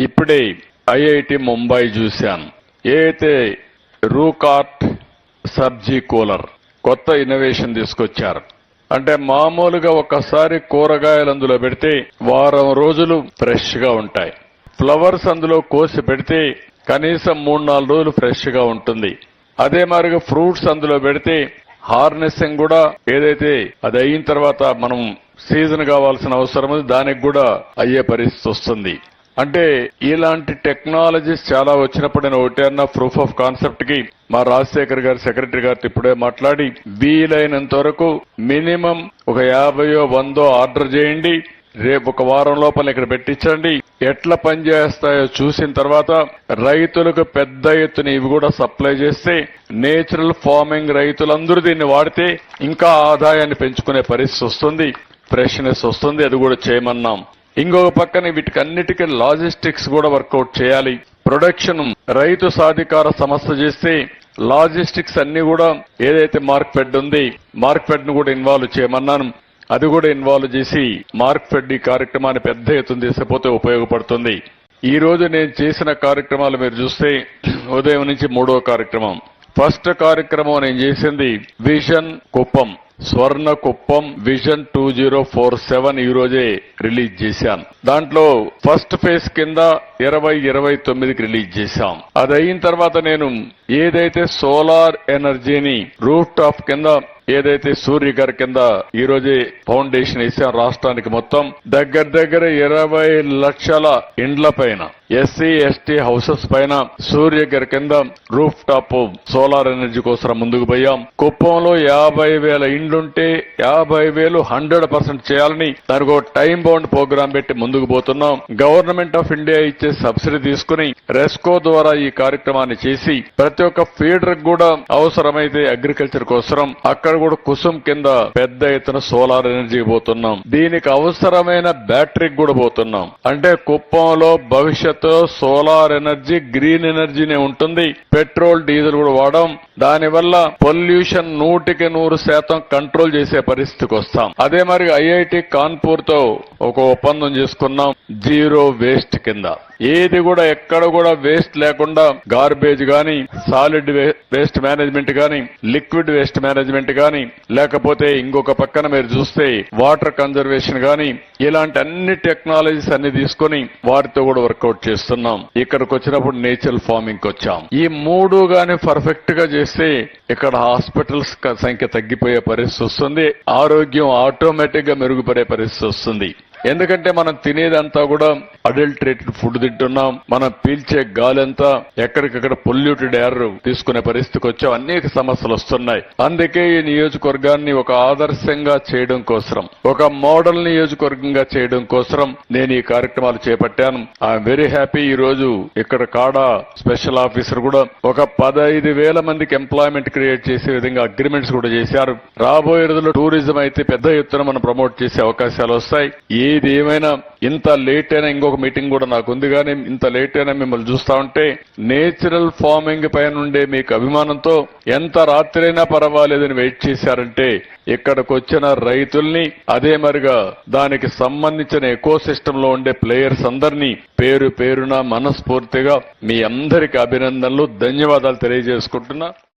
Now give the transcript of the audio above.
ఇప్పుడే ఐఐటి ముంబై చూశాను ఏదైతే రూకార్ట్ సబ్జీ కూలర్ కొత్త ఇన్నోవేషన్ తీసుకొచ్చారు. అంటే మామూలుగా ఒకసారి కూరగాయలు అందులో పెడితే వారం రోజులు ఫ్రెష్గా ఉంటాయి. ఫ్లవర్స్ అందులో కోసి పెడితే కనీసం మూడు నాలుగు రోజులు ఫ్రెష్గా ఉంటుంది. అదే మాదిరిగా ఫ్రూట్స్ అందులో పెడితే హార్నెస్సింగ్ కూడా ఏదైతే అది అయిన తర్వాత మనం సీజన్ కావాల్సిన అవసరం ఉంది దానికి కూడా అయ్యే పరిస్థితి వస్తుంది. అంటే ఇలాంటి టెక్నాలజీస్ చాలా వచ్చినప్పుడు నేను ఒకటే అన్న ప్రూఫ్ ఆఫ్ కాన్సెప్ట్కి మా రాజశేఖర్ గారు సెక్రటరీ గారితో ఇప్పుడే మాట్లాడి వీలైనంత వరకు మినిమం ఒక యాభయో వందో ఆర్డర్ చేయండి. రేపు ఒక వారం లోపల ఇక్కడ పెట్టించండి. ఎట్లా పనిచేస్తాయో చూసిన తర్వాత రైతులకు పెద్ద ఎత్తున ఇవి కూడా సప్లై చేస్తే నేచురల్ ఫార్మింగ్ రైతులందరూ దీన్ని వాడితే ఇంకా ఆదాయాన్ని పెంచుకునే పరిస్థితి వస్తుంది ఫ్రెష్నెస్ వస్తుంది అది కూడా చేయమన్నాం. ఇంకొక పక్కన వీటికన్నిటికీ లాజిస్టిక్స్ కూడా వర్కౌట్ చేయాలి. ప్రొడక్షన్ రైతు సాధికార సంస్థ చేస్తే లాజిస్టిక్స్ అన్ని కూడా ఏదైతే మార్క్ ఫెడ్ ఉంది మార్క్ ఫెడ్ను కూడా ఇన్వాల్వ్ చేయమన్నాను. అది కూడా ఇన్వాల్వ్ చేసి మార్క్ ఫెడ్ ఈ కార్యక్రమాన్ని పెద్ద ఎత్తున తీసుకుపోతే ఉపయోగపడుతుంది. ఈ రోజు నేను చేసిన కార్యక్రమాలు మీరు చూస్తే ఉదయం నుంచి మూడో కార్యక్రమం. ఫస్ట్ కార్యక్రమం నేను చేసింది vision Kuppam Swarna Kuppam vision two zero four seven ఈ రోజే రిలీజ్ చేశాను దాంట్లో ఫస్ట్ ఫేజ్ కింద ఇరవై ఇరవై తొమ్మిదికి రిలీజ్ చేశాం. అది అయిన తర్వాత నేను ఏదైతే సోలార్ ఎనర్జీని రూఫ్ టాప్ కింద ఏదైతే సూర్య గారి కింద ఈ రోజే ఫౌండేషన్ వేసాం రాష్ట్రానికి మొత్తం దగ్గర దగ్గర ఇరవై లక్షల ఇండ్ల పైన ఎస్సీ ఎస్టీ హౌసెస్ పైన సూర్య గారి కింద రూఫ్ టాప్ సోలార్ ఎనర్జీ కోసం ముందుకు పోయాం. కుప్పంలో యాభై వేల ఇండ్లుంటే యాభై వేలు హండ్రెడ్ పర్సెంట్ చేయాలని దానికి ఒక టైం బౌండ్ ప్రోగ్రామ్ పెట్టి ముందుకు పోతున్నాం. గవర్నమెంట్ ఆఫ్ ఇండియా ఇచ్చే సబ్సిడీ తీసుకుని రెస్కో ద్వారా ఈ కార్యక్రమాన్ని చేసి ప్రతి ఒక్క ఫీడర్ కూడా అవసరమైతే అగ్రికల్చర్ కోసం అక్కడ కూడా కుసుమ్ కింద పెద్ద ఎత్తున సోలార్ ఎనర్జీ పోతున్నాం. దీనికి అవసరమైన బ్యాటరీకి కూడా పోతున్నాం. అంటే కుప్పంలో భవిష్యత్తులో సోలార్ ఎనర్జీ గ్రీన్ ఎనర్జీనే ఉంటుంది. పెట్రోల్ డీజిల్ కూడా వాడడం దానివల్ల పొల్యూషన్ నూటికి నూరు శాతం కంట్రోల్ చేసే పరిస్థితికి వస్తాం. అదే మరి ఐఐటి కాన్పూర్తో ఒక ఒప్పందం చేసుకున్నాం జీరో వేస్ట్ కింద. ఏది కూడా ఎక్కడ కూడా వేస్ట్ లేకుండా గార్బేజ్ గాని సాలిడ్ వేస్ట్ మేనేజ్మెంట్ గాని లిక్విడ్ వేస్ట్ మేనేజ్మెంట్ గాని లేకపోతే ఇంకొక పక్కన మీరు చూస్తే వాటర్ కన్జర్వేషన్ గాని ఇలాంటి అన్ని టెక్నాలజీస్ అన్ని తీసుకొని వారితో కూడా వర్కౌట్ చేస్తున్నాం. ఇక్కడికి వచ్చినప్పుడు నేచురల్ ఫార్మింగ్కి వచ్చాం. ఈ మూడు గాని పర్ఫెక్ట్గా చేస్తే ఇక్కడ హాస్పిటల్స్ సంఖ్య తగ్గిపోయే పరిస్థితి వస్తుంది. ఆరోగ్యం ఆటోమేటిక్గా మెరుగుపడే పరిస్థితి వస్తుంది. ఎందుకంటే మనం తినేదంతా కూడా అడల్టరేటెడ్ ఫుడ్ తింటున్నాం. మనం పీల్చే గాలి అంతా ఎక్కడికక్కడ పొల్యూటెడ్ ఎయిర్ తీసుకునే పరిస్థితికి వచ్చాం. అనేక సమస్యలు వస్తున్నాయి. అందుకే ఈ నియోజకవర్గాన్ని ఒక ఆదర్శంగా చేయడం కోసం ఒక మోడల్ నియోజకవర్గంగా చేయడం కోసం నేను ఈ కార్యక్రమాలు చేపట్టాను. ఐఎమ్ వెరీ హ్యాపీ ఈ రోజు ఇక్కడ కాడా స్పెషల్ ఆఫీసర్ కూడా ఒక పదహైదు వేల మందికి ఎంప్లాయ్మెంట్ క్రియేట్ చేసే విధంగా అగ్రిమెంట్స్ కూడా చేశారు. రాబోయే రోజుల్లో టూరిజం అయితే పెద్ద ఎత్తున మనం ప్రమోట్ చేసే అవకాశాలు వస్తాయి. ఏది ఏమైనా ఇంత లేట్ అయినా ఇంకొక మీటింగ్ కూడా నాకు ఉంది కానీ ఇంత లేట్ అయినా మిమ్మల్ని చూస్తా ఉంటే నేచురల్ ఫార్మింగ్ పైన ఉండే మీకు అభిమానంతో ఎంత రాత్రైనా పర్వాలేదని వెయిట్ చేశారంటే ఇక్కడికి వచ్చిన రైతుల్ని అదే మరిగా దానికి సంబంధించిన ఎకో సిస్టమ్లో ఉండే ప్లేయర్స్ అందరినీ పేరు పేరున మనస్ఫూర్తిగా మీ అందరికి అభినందనలు ధన్యవాదాలు తెలియజేసుకుంటున్నా.